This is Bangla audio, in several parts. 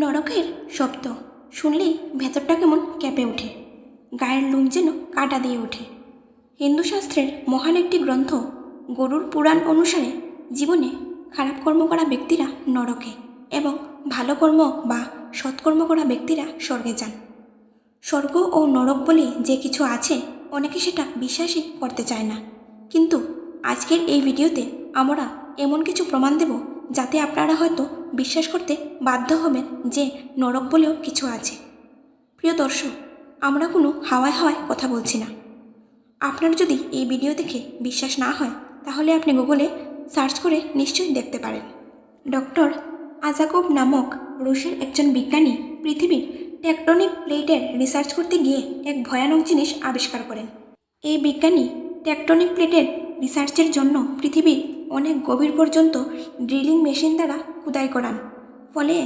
নরকের শব্দ শুনলেই ভেতরটা কেমন কেঁপে ওঠে। গায়ের লোম যেন কাটা দিয়ে ওঠে। হিন্দু শাস্ত্রের মহান একটি গ্রন্থ গরুর পুরাণ অনুসারে জীবনে খারাপ কর্ম করা ব্যক্তিরা নরকে এবং ভালো কর্ম বা সৎকর্ম করা ব্যক্তিরা স্বর্গে যান। স্বর্গ ও নরক বলে যে কিছু আছে, অনেকে সেটা বিশ্বাসই করতে চায় না। কিন্তু আজকের এই ভিডিওতে আমরা এমন কিছু প্রমাণ দেব যাতে আপনারা হয়তো বিশ্বাস করতে বাধ্য হবেন যে নরক বলেও কিছু আছে। প্রিয় দর্শক, আমরা কোনো হাওয়ায় হাওয়ায় কথা বলছি না। আপনার যদি এই ভিডিও দেখে বিশ্বাস না হয়, তাহলে আপনি গুগলে সার্চ করে নিশ্চয়ই দেখতে পারেন। ডক্টর আজাকুব নামক রুশের একজন বিজ্ঞানী পৃথিবীর টেকটনিক প্লেটের রিসার্চ করতে গিয়ে এক ভয়ানক জিনিস আবিষ্কার করেন। এই বিজ্ঞানী টেকটনিক প্লেটের রিসার্চের জন্য পৃথিবীর অনেক গভীর পর্যন্ত ড্রিলিং মেশিন দ্বারা খুদাই করান। ফলে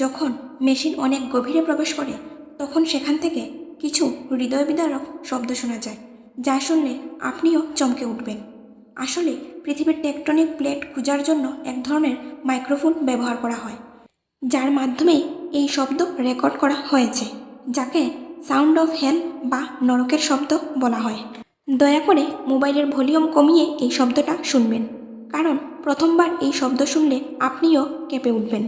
যখন মেশিন অনেক গভীরে প্রবেশ করে, তখন সেখান থেকে কিছু হৃদয় বিদারক শব্দ শোনা যায়, যা শুনলে আপনিও চমকে উঠবেন। আসলে পৃথিবীর টেকটনিক প্লেট খোঁজার জন্য এক ধরনের মাইক্রোফোন ব্যবহার করা হয়, যার মাধ্যমেই এই শব্দ রেকর্ড করা হয়েছে, যাকে সাউন্ড অফ হেল বা নরকের শব্দ বলা হয়। দয়া করে মোবাইলের ভলিউম কমিয়ে এই শব্দটা শুনবেন। কারণ প্রথমবার এই শব্দ শুনলে আপনিও কেঁপে উঠবেন।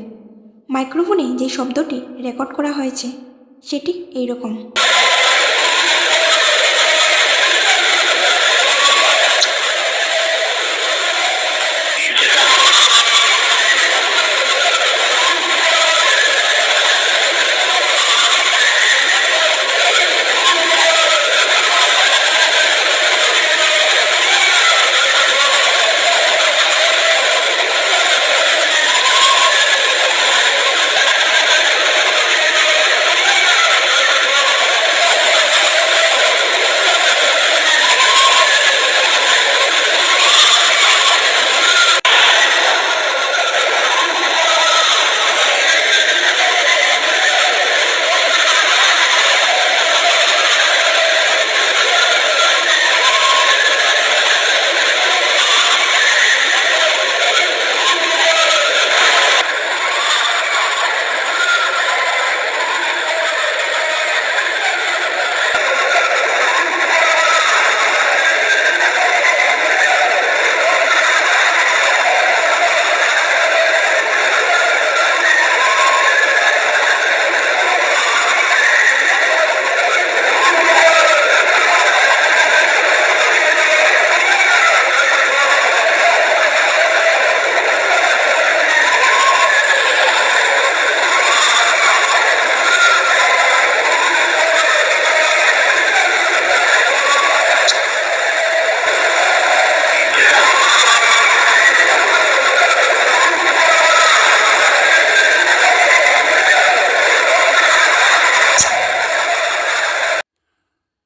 মাইক্রোফোনে যে শব্দটি রেকর্ড করা হয়েছে, সেটি এই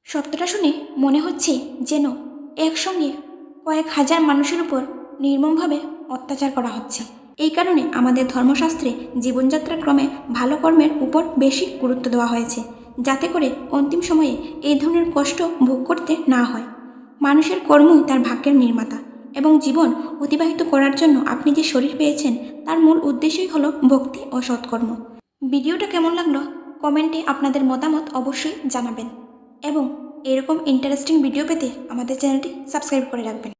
শব্দটা শুনে মনে হচ্ছে যেন একসঙ্গে কয়েক হাজার মানুষের উপর নির্মমভাবে অত্যাচার করা হচ্ছে। এই কারণে আমাদের ধর্মশাস্ত্রে জীবনযাত্রা ক্রমে ভালো কর্মের উপর বেশি গুরুত্ব দেওয়া হয়েছে, যাতে করে অন্তিম সময়ে এই ধরনের কষ্ট ভোগ করতে না হয়। মানুষের কর্মই তার ভাগ্যের নির্মাতা এবং জীবন অতিবাহিত করার জন্য আপনি যে শরীর পেয়েছেন, তার মূল উদ্দেশ্যই হলো ভক্তি ও সৎকর্ম। ভিডিওটা কেমন লাগল? কমেন্টে আপনাদের মতামত অবশ্যই জানাবেন। এবং এরকম ইন্টারেস্টিং ভিডিও পেতে আমাদের চ্যানেলটি সাবস্ক্রাইব করে রাখবেন।